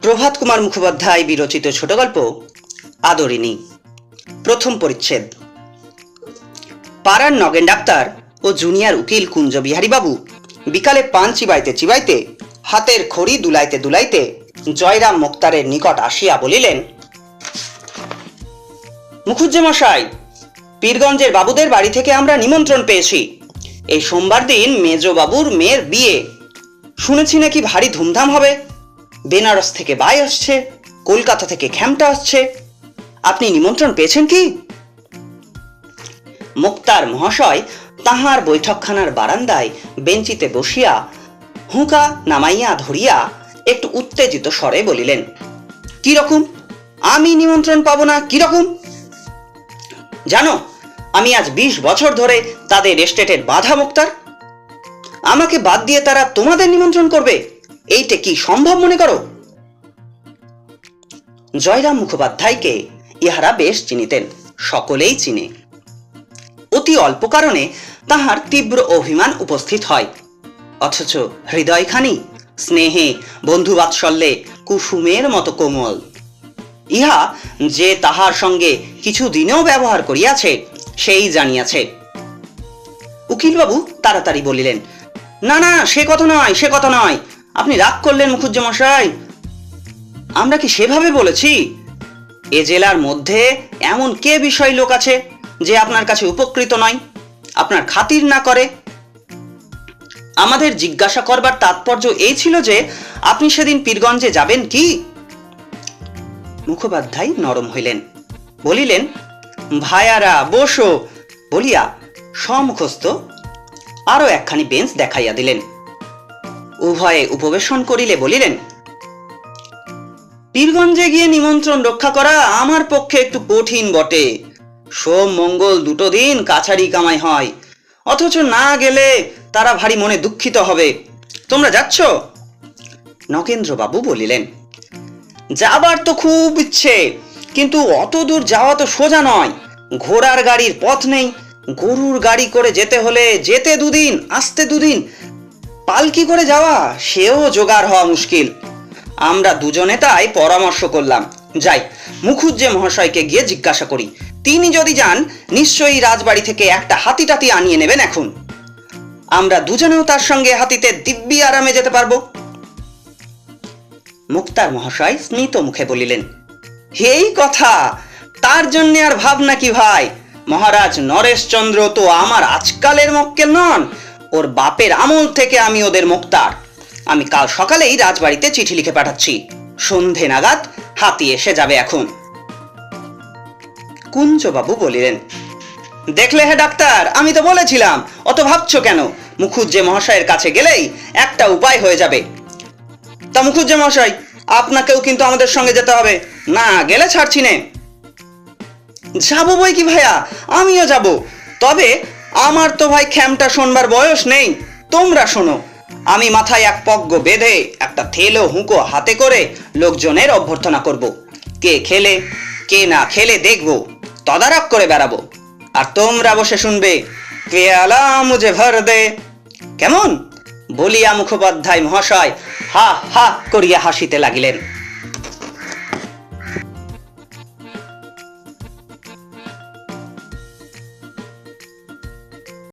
প্রভাত কুমার মুখোপাধ্যায় বিরচিত ছোট গল্প আদরিনী প্রথম পরিচ্ছেদ। পাড়ার নগেন ডাক্তার ও জুনিয়র উকিল কুঞ্জ বিহারীবাবু বিকালে পান চিবাইতে চিবাইতে, হাতের খড়ি দুলাইতে দুলাইতে জয়রাম মোক্তারের নিকট আসিয়া বলিলেন, মুখুজ্জেমশাই, পীরগঞ্জের বাবুদের বাড়ি থেকে আমরা নিমন্ত্রণ পেয়েছি। এই সোমবার দিন মেজবাবুর মেয়ের বিয়ে। শুনেছি নাকি ভারী ধুমধাম হবে। বেনারস থেকে বাই আসছে, কলকাতা থেকে খ্যামটা আসছে। আপনি নিমন্ত্রণ পেয়েছেন কি? মুক্তার মহাশয় তাহার বৈঠকখানার বারান্দায় বেঞ্চিতে বসিয়া হুঁকা নামাইয়া ধরিয়া একটু উত্তেজিত স্বরে বলিলেন কীরকম আমি নিমন্ত্রণ পাবো না কীরকম জানো, আমি আজ বিশ বছর ধরে তাদের এস্টেটের বাধা, মুক্তার। আমাকে বাদ দিয়ে তারা তোমাদের নিমন্ত্রণ করবে। এইটা কি সম্ভব মনে করো? জয়রাম মুখোপাধ্যায়কে ইহারা বেশ চিনিতেন, সকলেই চিনে। অতি অল্প কারণে তাহার তীব্র অভিমান উপস্থিত হয়। অথচ হৃদয়খানি, স্নেহে, বন্ধুবাৎসল্যে, কুসুমের মতো কোমল। ইহা যে তাহার সঙ্গে কিছু দিনেও ব্যবহার করিয়াছে, সেই জানিয়াছে। উকিলবাবু তাড়াতাড়ি বলিলেন, না না, সে কথা নয়, সে কথা নয়। আপনি রাগ করলেন মুখুজ্জমশাই আমরা কি সেভাবে বলেছি? এ জেলার মধ্যে এমন কে বিষয় লোক আছে যে আপনার কাছে উপকৃত নয়? আপনার খাতির না করে? আমাদের জিজ্ঞাসা করবার তাৎপর্য এই ছিল যে, আপনি সেদিন পীরগঞ্জে যাবেন কি? মুখোপাধ্যায় নরম হইলেন। বলিলেন ভায়ারা বসো। বলিয়া সমুখস্থ আরও একখানি বেঞ্চ দেখাইয়া দিলেন। উভয়ে উপবেশন করিলে বলিলেন, পীরগঞ্জে গিয়ে নিমন্ত্রণ রক্ষা করা আমার পক্ষে একটু কঠিন বটে। সোম মঙ্গল দুটো দিন কাছারি কামাই হয়। অথচ না গেলে তারা ভারী মনে দুঃখিত হবে। তোমরা যাচ্ছ? নগেন্দ্রবাবু বলিলেন, যাবার তো খুব ইচ্ছে, কিন্তু অত দূর যাওয়া তো সোজা নয়। ঘোড়ার গাড়ির পথ নেই। গরুর গাড়ি করে যেতে হলে যেতে দুদিন, আসতে দুদিন পালকি করে যাওয়া, সেও জোগাড় হওয়া মুশকিল। আমরা দুজনে তাই পরামর্শ করলাম। যাই মুখুজ্জে মহাশয়কে গিয়ে জিজ্ঞাসা করি। তিনি যদি যান, নিশ্চয়ই রাজবাড়ি থেকে একটা হাতি টাতি আনিয়ে নেবেন এখন। আমরা দুজনেও তার সঙ্গে হাতিতে দিব্যি আরামে যেতে পারব। মুক্তার মহাশয় স্মিত মুখে বলিলেন, হেই কথা, তার জন্য আর ভাবনা কি ভাই? মহারাজ নরেশচন্দ্র তো আমার আজকালের মক্কেল নন ওর বাপের আমল থেকে আমি ওদের মুক্তার। আমি কাল সকালেই রাজবাড়িতে চিঠি লিখে পাঠাচ্ছি। সন্ধে নাগাদ হাতি এসে যাবে এখন। কুঞ্জবাবু বলিলেন, দেখলে হে ডাক্তার, আমি তো বলেছিলাম, অত ভাবছ কেন? মুখুজ্জে মহাশয়ের কাছে গেলেই একটা উপায় হয়ে যাবে। তা মুখুজ্জে মহাশয়, আপনাকেও কিন্তু আমাদের সঙ্গে যেতে হবে। না গেলে ছাড়ছি নে। যাব বই কি ভাইয়া? আমিও যাব। তবে আমার তো ভাই খ্যামটা শোনবার বয়স নেই। তোমরা শোনো। আমি মাথায় এক পগ্গ বেঁধে, একটা থেলো হুঁকো হাতে করে লোকজনের অভ্যর্থনা করব। কে খেলে, কে না খেলে দেখব, তদারক করে বেড়াবো। আর তোমরা বসে শুনবে মুঝে ভর দে? কেমন? বলিয়া মুখোপাধ্যায় মহাশয় হা হা করিয়া হাসিতে লাগিলেন।